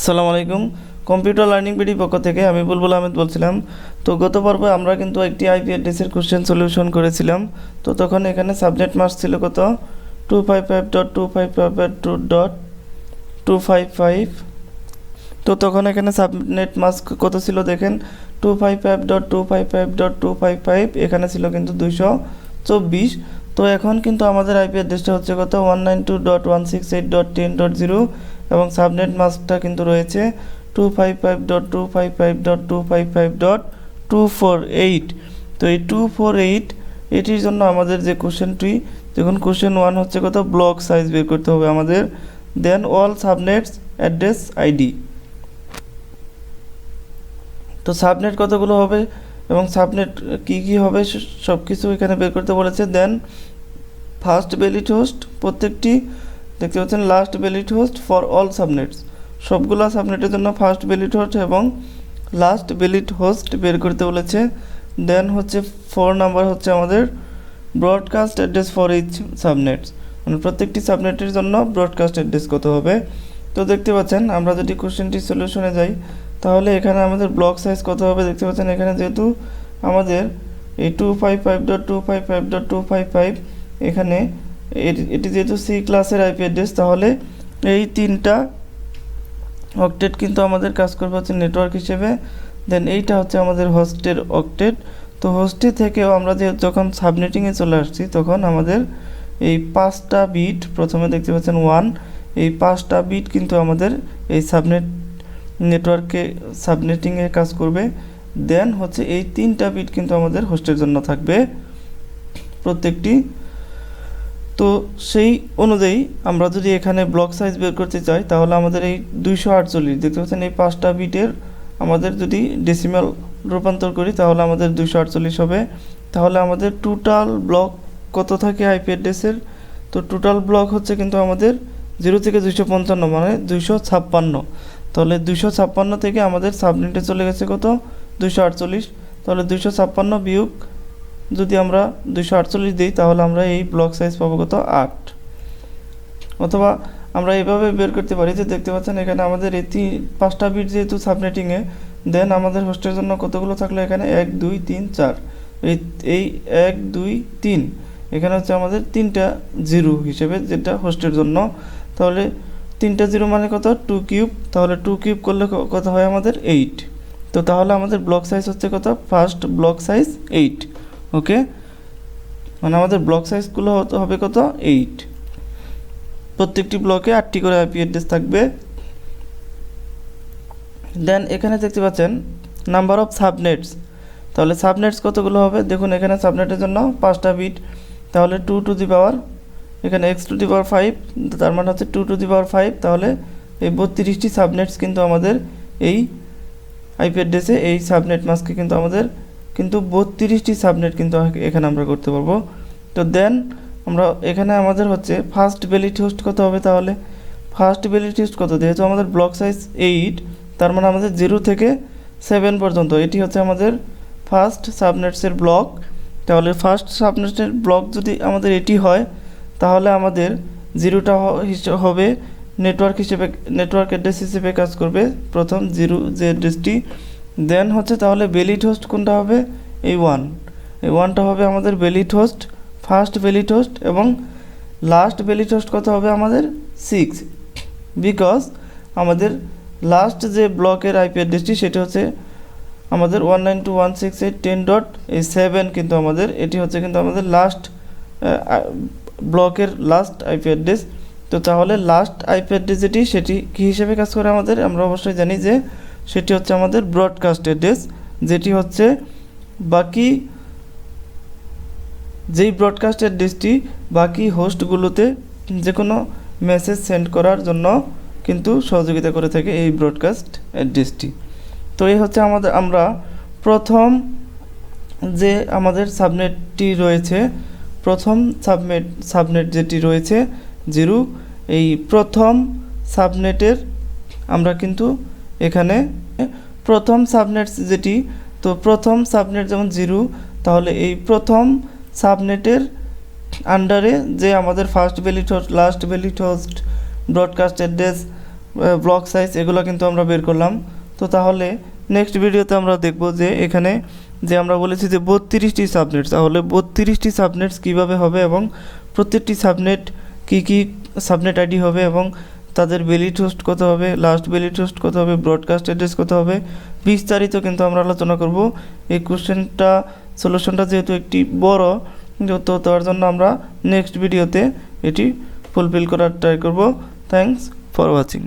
আসসালামু আলাইকুম। Computer learning BD পক্ষ থেকে আমি বুলবুল আহমেদ বলছিলাম। তো গত পর্বে আমরা কিন্তু একটি আইপি অ্যাড্রেসের কোশ্চেন সলিউশন করেছিলাম। তো তখন এখানে সাবজেক্ট মার্কস ছিল কত? Two five five dot two five five dot two five five five তো তখন এখানে সাবনেট মাস্ক কত ছিল দেখেন? Two five five dot two five five dot two five five এখানে ছিল কিন্তু দুইশো চব্বিশ। তো এখন কিন্তু আমাদের আইপি অ্যাড্রেসটা হচ্ছে কত? One nine two dot one six eight dot ten dot zero এবং সাবনেট মাস্কটা কিন্তু রয়েছে two five five dot two five five dot two five five dot two four eight তো এই টু ফোর এইট এটির জন্য আমাদের যে কোশ্চেনটি দেখুন কোশ্চেন ওয়ান হচ্ছে কত? ব্লক সাইজ বের করতে হবে আমাদের। Then all subnets address ID তো সাবনেট কতগুলো হবে এবং সাবনেট কি কি হবে সব কিছু এখানে বের করতে বলেছে। দেন ফার্স্ট বেলিট হোস্ট প্রত্যেকটি দেখতে পাচ্ছেন last valid host for all subnets সবগুলো সাবনেটের জন্য ফার্স্ট বেলিট হোস্ট এবং লাস্ট বেলিট হোস্ট বের করতে বলেছে। দেন হচ্ছে ফোর নাম্বার হচ্ছে আমাদের broadcast address for each subnets মানে প্রত্যেকটি সাবনেটের জন্য ব্রডকাস্ট অ্যাড্রেস কত হবে? তো দেখতে পাচ্ছেন, আমরা যদি কোশ্চেনটি সলিউশনে যাই, তাহলে এখানে আমাদের ব্লক সাইজ কত হবে? দেখতে পাচ্ছেন, এখানে যেহেতু আমাদের এই two five five dot two five five dot two five five এখানে এটি যেহেতু সি ক্লাসের আইপি অ্যাড্রেস তাহলে এই তিনটা অকটেট কিন্তু আমাদের কাজ করবে হচ্ছে নেটওয়ার্ক হিসেবে। দেন এইটা হচ্ছে আমাদের হোস্টের অকটেট তো হোস্টে থেকেও আমরা যে যখন সাবনেটিংয়ে চলে আসছি, তখন আমাদের এই পাঁচটা বিট প্রথমে দেখতে পাচ্ছেন ওয়ান এই পাঁচটা বিট কিন্তু আমাদের এই সাবনেট নেটওয়ার্কে সাবনেটিংয়ে কাজ করবে। দেন হচ্ছে এই তিনটা বিট কিন্তু আমাদের হোস্টের জন্য থাকবে। প্রত্যেকটি তো সেই অনুযায়ী আমরা যদি এখানে ব্লক সাইজ বের করতে চাই, তাহলে আমাদের এই দুইশো আটচল্লিশ, দেখতে পাচ্ছেন এই পাঁচটা বিটের আমাদের যদি ডেসিমাল রূপান্তর করি, তাহলে আমাদের দুইশো আটচল্লিশ হবে। তাহলে আমাদের টোটাল ব্লক কত থাকে আইপি অ্যাড্রেসের তো টোটাল ব্লক হচ্ছে কিন্তু আমাদের জিরো থেকে দুইশো পঞ্চান্ন মানে দুইশো ছাপ্পান্ন। তাহলে দুইশো ছাপ্পান্ন থেকে আমাদের সাবনেটে চলে গেছে কত? দুইশো আটচল্লিশ। তাহলে দুইশো ছাপ্পান্ন বিয়োগ যদি আমরা দুইশো আটচল্লিশ দিই, তাহলে আমরা এই ব্লক সাইজ পাবো কত? আট। অথবা আমরা এভাবে বের করতে পারি যে, দেখতে পাচ্ছেন এখানে আমাদের এই তিন, পাঁচটা বিট যেহেতু সাবনেটিংয়ে দেন আমাদের হোস্টের জন্য কতগুলো থাকল এখানে? এক, দুই, তিন, চার। এই এই এক, দুই, তিন। এখানে হচ্ছে আমাদের তিনটা জিরো হিসেবে যেটা হোস্টের জন্য। তাহলে তিনটা জিরো মানে কত? টু কিউব তাহলে টু কিউব করলে কত হয় আমাদের? এইট তো তাহলে আমাদের ব্লক সাইজ হচ্ছে কত? First block size eight okay? মানে আমাদের ব্লক সাইজগুলো হতে, হবে কত? এইট প্রত্যেকটি ব্লকে আটটি করে আইপি অ্যাড্রেস থাকবে। দেন এখানে দেখতে পাচ্ছেন নাম্বার অফ সাবনেটস তাহলে সাবনেটস কতগুলো হবে? দেখুন, এখানে সাবনেটের জন্য পাঁচটা বিট তাহলে টু টু দি পাওয়ার এখানে x to the power five তার মানে হচ্ছে two to the power five তাহলে এই বত্রিশটি সাবনেটস কিন্তু আমাদের এই আইপি অ্যাড্রেসে এই সাবনেট মাস্কে কিন্তু আমাদের কিন্তু বত্রিশটি সাবনেট কিন্তু এখানে আমরা করতে পারব। তো দেন আমরা এখানে আমাদের হচ্ছে ফার্স্ট বেলিট হোস্ট কত হবে তাহলে? ফার্স্ট বেলিট হোস্ট কত? যেহেতু আমাদের ব্লক সাইজ এইট তার মানে আমাদের জিরো থেকে সেভেন পর্যন্ত। এটি হচ্ছে আমাদের ফার্স্ট সাবনেটসের ব্লক তাহলে ফার্স্ট সাবনেটের ব্লক যদি আমাদের এটি হয়, তাহলে আমাদের জিরোটা হবে। নেটওয়ার্ক হিসেবে নেটওয়ার্ক অ্যাড্রেস হিসেবে কাজ করবে। প্রথম জিরো যে অ্যাড্রেসটি দেন হচ্ছে তাহলে বেলিট হোস্ট কোনটা হবে? এই ওয়ান এই ওয়ানটা হবে আমাদের valid host first valid host এবং লাস্ট বেলিট হোস্ট কত হবে আমাদের? সিক্স বিকজ আমাদের লাস্ট যে ব্লকের আইপি অ্যাড্রেসটি সেটা হচ্ছে আমাদের one nine two one six eight ten dot এই সেভেন কিন্তু আমাদের, এটি হচ্ছে কিন্তু আমাদের লাস্ট ব্লকের লাস্ট আইপি অ্যাড্রেস তো তাহলে লাস্ট আইপি অ্যাড্রেস যেটি, সেটি কী হিসেবে কাজ করে আমাদের? আমরা অবশ্যই জানি যে সেটি হচ্ছে আমাদের ব্রডকাস্ট অ্যাড্রেস যেটি হচ্ছে বাকি যেই ব্রডকাস্ট অ্যাড্রেসটি বাকি হোস্টগুলোতে যে কোনো মেসেজ সেন্ড করার জন্য কিন্তু সহযোগিতা করে থাকে এই ব্রডকাস্ট অ্যাড্রেসটি তো এই হচ্ছে আমাদের, আমরা প্রথম যে আমাদের সাবনেটটি রয়েছে, প্রথম সাবনেট সাবনেট যেটি রয়েছে, জিরো, এই প্রথম সাবনেটের আমরা কিন্তু এখানে প্রথম সাবনেট যেটি, তো প্রথম সাবনেট যেমন জিরো, তাহলে এই প্রথম সাবনেটের আন্ডারে যে আমাদের first valid host last valid host broadcast address block size এগুলো কিন্তু আমরা বের করলাম। তো তাহলে নেক্সট ভিডিওতে আমরা দেখব যে এখানে যে আমরা বলেছি যে বত্রিশটি সাবনেট তাহলে বত্রিশটি সাবনেটস কীভাবে হবে এবং প্রত্যেকটি সাবনেট কি কি সাবনেট আইডি হবে এবং তাদের বেলি টোস্ট কত হবে লাস্ট বেলি টোস্ট কত হবে ব্রডকাস্ট অ্যাড্রেস কত হবে। বিস্তারিত কিন্তু আমরা আলোচনা করব। এই কোশ্চেনটা সলিউশনটা যেহেতু একটি বড়, তো তার জন্য আমরা নেক্সট ভিডিওতে এটি ফুলফিল করার ট্রাই করব। Thanks for watching